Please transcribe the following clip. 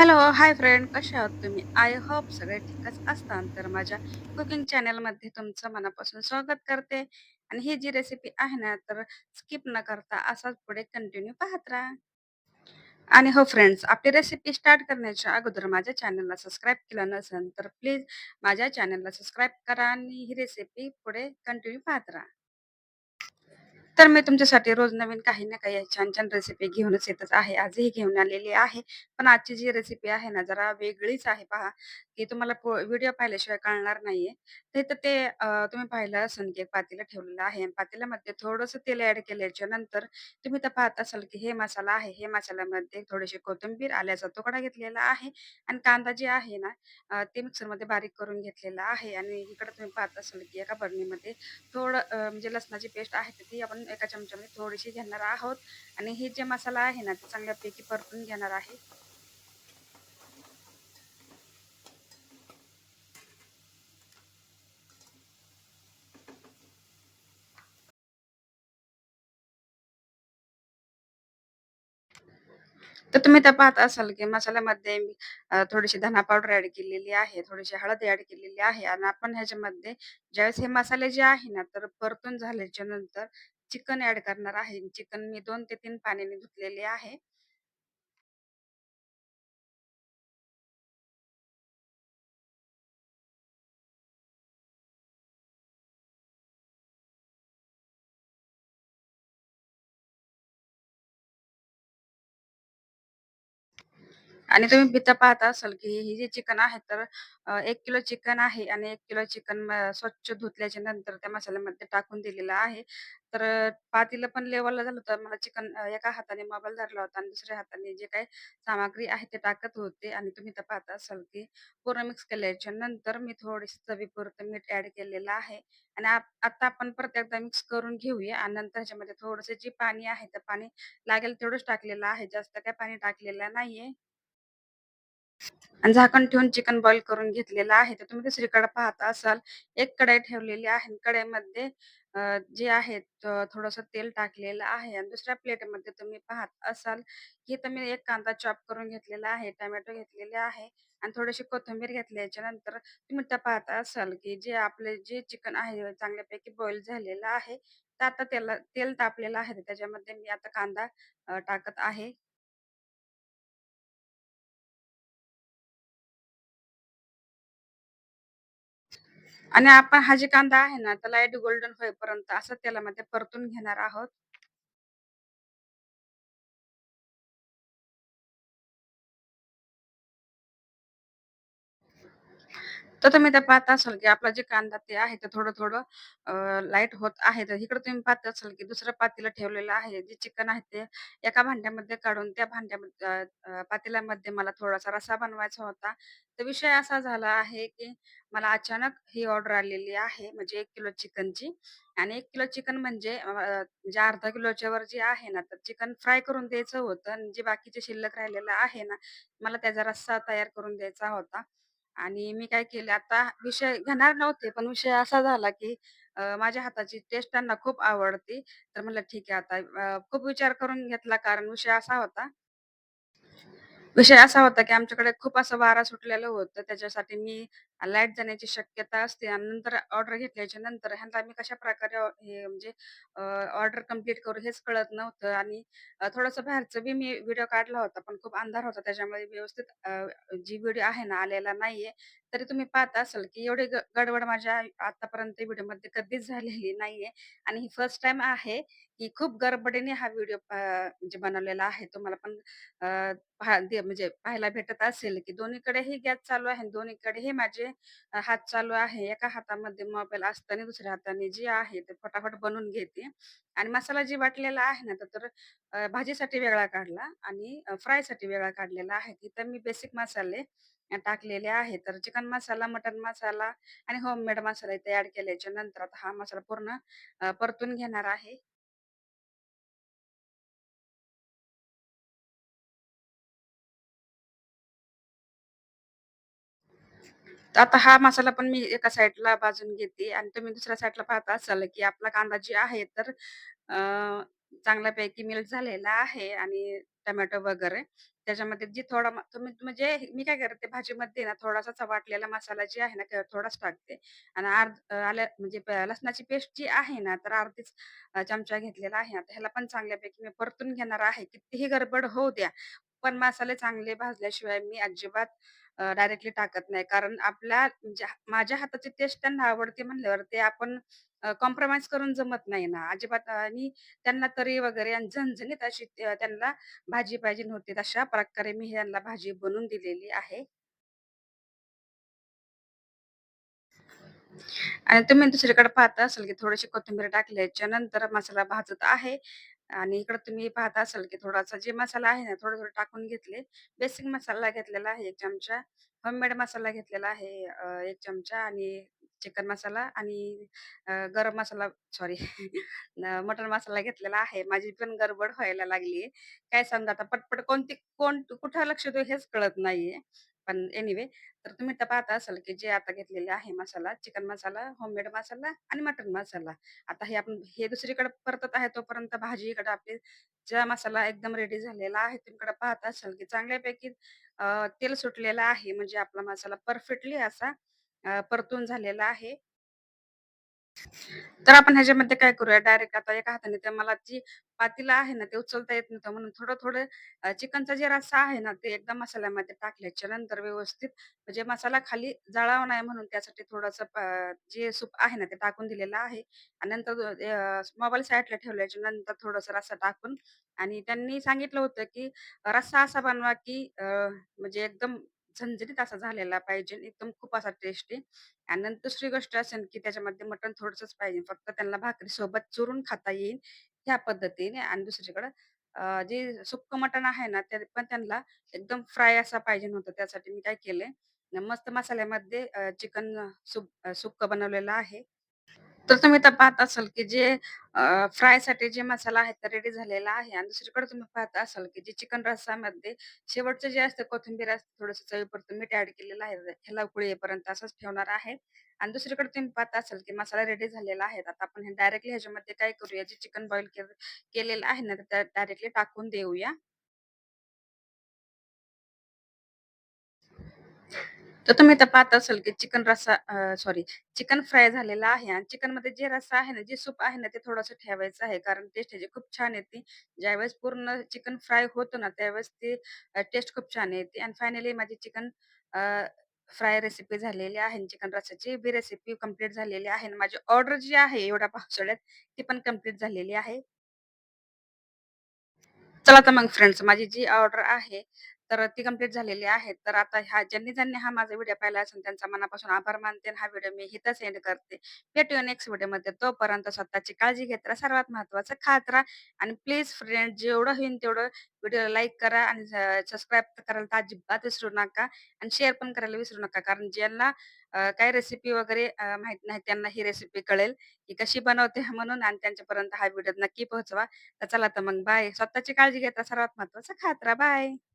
Hello, hi friend कसे आहात तुम्ही? आय होप सगळे ठीकच असतात. तर माझ्या कुकिंग चॅनलमध्ये तुमचं मनापासून स्वागत करते आणि ही जी रेसिपी आहे ना, तर स्किप न करता असाच पुढे कंटिन्यू पाहत राहा. आणि हो फ्रेंड्स, आपली रेसिपी स्टार्ट करण्याच्या अगोदर माझ्या चॅनलला सबस्क्राईब केलं नसेल, तर प्लीज माझ्या चॅनलला सबस्क्राईब करा आणि ही रेसिपी पुढे कंटिन्यू पाहत राहा. तर मी तुमच्यासाठी रोज नवीन काही ना काही छान-छान रेसिपी घेऊनच येतच आहे. आजही घेऊन आलेली आहे. पण आजची जी रेसिपी आहे ना, जरा वेगळीच आहे पहा, की तुम्हाला व्हिडिओ पाहिल्याशिवाय कळणार नाहीये. ते तर ते तुम्ही पाहिलं असेल की एक पातेलं ठेवलेलं आहे आणि पातेल्यामध्ये थोडंसं तेल ऍड केल्याच्यानंतर तुम्ही तर पाहत असाल की हे मसाला आहे. हे मसाल्यामध्ये थोडीशी कोथिंबीर, आल्याचा तुकडा घेतलेला आहे आणि कांदा जे आहे ना, ते मिक्सरमध्ये बारीक करून घेतलेला आहे आणि इकडे तुम्ही पाहत असाल की एका बरणीमध्ये थोडं म्हणजे लसणाची पेस्ट आहे तर ती आपण एका चमच्यामध्ये थोडीशी घेणार आहोत आणि हे जे मसाला आहे ना, ते चांगल्यापैकी परतून घेणार आहे. तर तुम्ही त्या पाहत असाल की मसाल्यामध्ये मी थोडीशी धना पावडर ऍड केलेली आहे, थोडीशी हळद ऍड केलेली आहे आणि आपण ह्याच्यामध्ये ज्यावेळेस हे मसाले जे आहे ना, तर परतून झाल्याच्यानंतर चिकन ऍड करणार आहे. चिकन मी दोन ते तीन पाण्याने धुतलेले आहे. आणि तुम्ही इथं पाहत असाल, की हे जे चिकन आहे तर अ, 1 किलो चिकन आहे आणि एक किलो चिकन स्वच्छ धुतल्याच्या नंतर त्या मसाल्यामध्ये टाकून दिलेलं आहे. तर अ, पण लेवलला झालं होतं. मला चिकन अ, एका हाताने मोबाईल धरला होता आणि दुसऱ्या हाताने जे काही सामग्री आहे ते टाकत होते आणि तुम्ही तर पाहत असाल, की पूर्ण मिक्स केल्याच्यानंतर मी थोडीशी चवीपुरतं मीठ ऍड केलेलं आहे आणि आता आपण परत एकदा मिक्स करून घेऊया आणि नंतर ह्याच्यामध्ये थोडंसं जे पाणी आहे, ते पाणी लागेल तेवढंच टाकलेलं आहे. जास्त काही पाणी टाकलेलं नाहीये. आणि झाकण ठेवून चिकन बॉईल करून घेतलेलं आहे. तर तुम्ही दुसरीकडे पाहत असाल, एक कढाई ठेवलेली आहे. कढईमध्ये अ, जे आहे थोडस थोडंसं तेल टाकलेलं आहे आणि दुसऱ्या प्लेटमध्ये तुम्ही पाहत असाल, की तुम्ही एक कांदा चॉप करून घेतलेला आहे, टोमॅटो घेतलेले आहे आणि थोडीशी कोथिंबीर घेतल्याच्या नंतर तुम्ही त्या पाहत असाल, की जे आपले जे चिकन आहे चांगल्यापैकी बॉईल झालेलं आहे. तर आता त्याला तेल तापलेलं आहे. तर त्याच्यामध्ये मी आता कांदा अ, टाकत आहे. आणि आपण हा जे कांदा आहे ना, तर लाइट गोल्डन होईपर्यंत असं तेलामध्ये परतून घेणार आहोत. तर तुम्ही ते पाहत असाल, की आपला जे कांदा ते आहे ते थोडं-थोडं लाइट होत आहे. तर इकडे तुम्ही पाहत असाल, की दुसरं पातेलं ठेवलेलं आहे. जे चिकन आहे ते एका भांड्यामध्ये काढून त्या भांड्यामध्ये अ, अ, पातेल्यामध्ये मला थोडासा रस्सा बनवायचा होता. तर विषय असा झाला आहे, की मला अचानक ही ऑर्डर आलेली आहे म्हणजे एक किलो चिकनची आणि एक किलो चिकन म्हणजे अ, म्हणजे अर्धा किलोच्या वर जे आहे ना, तर चिकन फ्राय करून द्यायचं होतं आणि जे बाकीचे शिल्लक राहिलेलं आहे ना, मला त्याचा रस्सा तयार करून द्यायचा होता. आणि मी काय केलं आता विषय घेणार नव्हते, पण विषय असा झाला, की अ, माझ्या हाताची टेस्ट त्यांना खूप आवडते. तर म्हटलं ठीक आहे आता अ, खूप विचार करून घेतला कारण विषय असा होता विषय असा होता, की आमच्याकडे खूप असं वारा सुटलेलं होतं. त्याच्यासाठी मी लाइट जाण्याची शक्यता असते आणि नंतर ऑर्डर घेतल्याच्या नंतर ह्यांना आम्ही कशा प्रकारे हे म्हणजे ऑर्डर कंप्लीट करू हेच कळत नव्हतं आणि थोडंसं बाहेरचं बी मी व्हिडिओ काढला होता, पण खूप अंधार होता. त्याच्यामुळे व्यवस्थित जी व्हिडिओ आहे ना, आलेला नाहीये. तरी तुम्ही पाहत असाल, की एवढी ग गडबड माझ्या आतापर्यंत व्हिडिओमध्ये कधीच झालेली नाहीये आणि ही फर्स्ट टाइम आहे, की खूप गडबडीने हा व्हिडिओ म्हणजे बनवलेला आहे. तुम्हाला पण दे म्हणजे पाहायला भेटत असेल, की दोन्हीकडेही गॅस चालू आहे दोन्हीकडे दोन्हीकडेही माझे हात चालू आहे. एका हातामध्ये मोबाईल असताना दुसऱ्या हाताने जे आहे ते फटाफट बनवून घेते आणि मसाला जी वाटलेला आहे ना, तर भाजीसाठी वेगळा काढला आणि फ्रायसाठी वेगळा काढलेला आहे. तिथं मी बेसिक मसाले टाकलेले आहेत. तर चिकन मसाला, मटन मसाला आणि होममेड मसाला इथे ऍड केल्याच्यानंतर आता हा मसाला पूर्ण परतून घेणार आहे. तर आता हा मसाला पण मी एका साईडला भाजून घेते आणि तुम्ही दुसऱ्या साईडला पाहत असाल, की आपला कांदा जे आहे तर अ, चांगल्यापैकी मेल्ट झालेला आहे आणि टोमॅटो वगैरे. त्याच्यामध्ये जी थोडा तुम्ही म्हणजे मी काय करते भाजीमध्ये ना थोडासा वाटलेला मसाला जी आहे ना थोडाच टाकते आणि अर्ध आल्या म्हणजे लसणाची पेस्ट जी आहे ना, तर अर्धीच चमचा घेतलेला आहे. आता ह्याला पण चांगल्यापैकी मी परतून घेणार आहे. कितीही गडबड होऊ द्या, पण मसाले चांगले भाजल्याशिवाय मी अजिबात डायरेक्टली टाकत नाही. कारण आपल्या म्हणजे माझ्या हाताची टेस्ट त्यांना आवडते म्हणल्यावर ते आपण अ, कॉम्प्रोमाईज करून जमत नाही ना, अजिबात आणि त्यांना तर्री वगैरे आणि झणझणीत अशी त्यांना भाजी पाहिजे नव्हती तशा प्रकारे मी ह्यांना भाजी बनवून दिलेली आहे. आणि तुम्ही दुसरीकडे पाहता असाल, की थोडीशी कोथिंबीर टाकल्याच्या नंतर मसाला भाजत आहे आणि इकडे तुम्ही पाहत असाल, की थोडासा जे मसाला आहे ना, थोडं-थोडं टाकून घेतले. बेसिक मसाला घेतलेला आहे एक चमचा, होममेड मसाला घेतलेला आहे अ, 1 चमचा आणि चिकन मसाला आणि अ, गरम मसाला सॉरी मटण मसाला घेतलेला आहे. माझी पण गडबड व्हायला लागली काय सांगू आता पटपट कोणती कोण कुठं लक्ष देऊ हेच कळत नाहीये. पण एनिवे तर तुम्ही तर पाहता असाल, की जे आता घेतलेले आहे मसाला, चिकन मसाला, होममेड मसाला आणि मटण मसाला. आता हे आपण हे दुसरीकडे परतत आहे तोपर्यंत भाजी इकडे आपली ज्या मसाला एकदम रेडी झालेला आहे. तुम्ही पाहत असाल, की चांगल्यापैकी अ, तेल सुटलेलं आहे. म्हणजे आपला मसाला परफेक्टली असा परतून झालेला आहे. तर आपण ह्याच्यामध्ये काय करूया? डायरेक्ट आता एका हाताने ते मला जी पातीला आहे ना, ते उचलता येत नव्हतं. म्हणून थोडं-थोडं चिकनचा जे रस्सा आहे ना, ते एकदा मसाल्यामध्ये टाकल्याच्या नंतर व्यवस्थित म्हणजे मसाला खाली जाळावा नाही म्हणून त्यासाठी थोडस जे सूप आहे ना, ते टाकून दिलेलं आहे. आणि नंतर मोबाईल साईडला ठेवल्याच्या नंतर थोडस रस्सा टाकून आणि त्यांनी सांगितलं होतं, की रस्सा असा बनवा, की म्हणजे एकदम झणझणीत असा झालेला पाहिजे, एकदम खूप असा टेस्टी आणि नंतर दुसरी गोष्ट असेल, की त्याच्यामध्ये मटण थोडंसंच पाहिजे. फक्त त्यांना भाकरी सोबत चुरून खाता येईल ह्या पद्धतीने आणि दुसरीकडं जे सुक्क मटण आहे ना, ते पण त्यांना एकदम फ्राय असा पाहिजे होतं. त्यासाठी मी काय केलंय, मस्त मसाल्यामध्ये चिकन सुक सुक्कं बनवलेलं आहे. तर तुम्ही तर पाहत असाल, की जे अ, फ्रायसाठी जे मसाला आहे, तो रेडी झालेला आहे आणि दुसरीकडे तुम्ही पाहत असाल, की जे चिकन रस्सामध्ये शेवटचं जे असतं कोथिंबीर असते, थोडंसं चवीपुरतं मीठ ऍड केलेलं आहे. ह्याला उकळी येईपर्यंत असंच ठेवणार आहे आणि दुसरीकडे तुम्ही पाहत असाल, की मसाला रेडी झालेला आहे. आता आपण हे डायरेक्टली ह्याच्यामध्ये काय करूया, जे चिकन बॉईल केलेलं आहे ना, तर डायरेक्टली टाकून देऊया. तर तुम्ही तर पाहत असाल, की चिकन रस्सा सॉरी चिकन फ्राय झालेला आहे आणि चिकनमध्ये जे रस्सा आहे ना, जे सूप आहे ना, ते थोडंसं ठेवायचं आहे. कारण टेस्ट ह्याची खूप छान येते. ज्यावेळेस पूर्ण चिकन फ्राय होतो ना, त्यावेळेस ते टेस्ट खूप छान येते आणि फायनली माझी चिकन फ्राय रेसिपी झालेली आहे. चिकन रस्साची बी रेसिपी कंप्लीट झालेली आहे माझी ऑर्डर जी आहे एवढ्या पावसाळ्यात, ती पण कंप्लीट झालेली आहे. चला तर मग फ्रेंड्स, माझी जी ऑर्डर आहे, तर ती कंप्लीट झालेली आहे. तर आता ह्या ज्यांनी-ज्यांनी हा माझा व्हिडिओ पाहिला असेल, त्यांचा मनापासून आभार मानते आणि हा व्हिडिओ मी इथंच सेंड करते. भेटूया नेक्स्ट व्हिडिओमध्ये. तोपर्यंत स्वतःची काळजी घेत राहा. सर्वात महत्त्वाचं खात राहा आणि प्लीज फ्रेंड जेवढं होईल तेवढं व्हिडिओला लाईक करा आणि सबस्क्राईब करायला तर अजिबात विसरू नका आणि शेअर पण करायला विसरू नका. कारण ज्यांना काही रेसिपी वगैरे माहीत नाही, त्यांना ही रेसिपी कळेल, की कशी बनवते म्हणून आणि त्यांच्यापर्यंत हा व्हिडिओ नक्की पोहोचवा. तर चला तर मग बाय. स्वतःची काळजी घेता सर्वात महत्त्वाचं. खात राहा. बाय.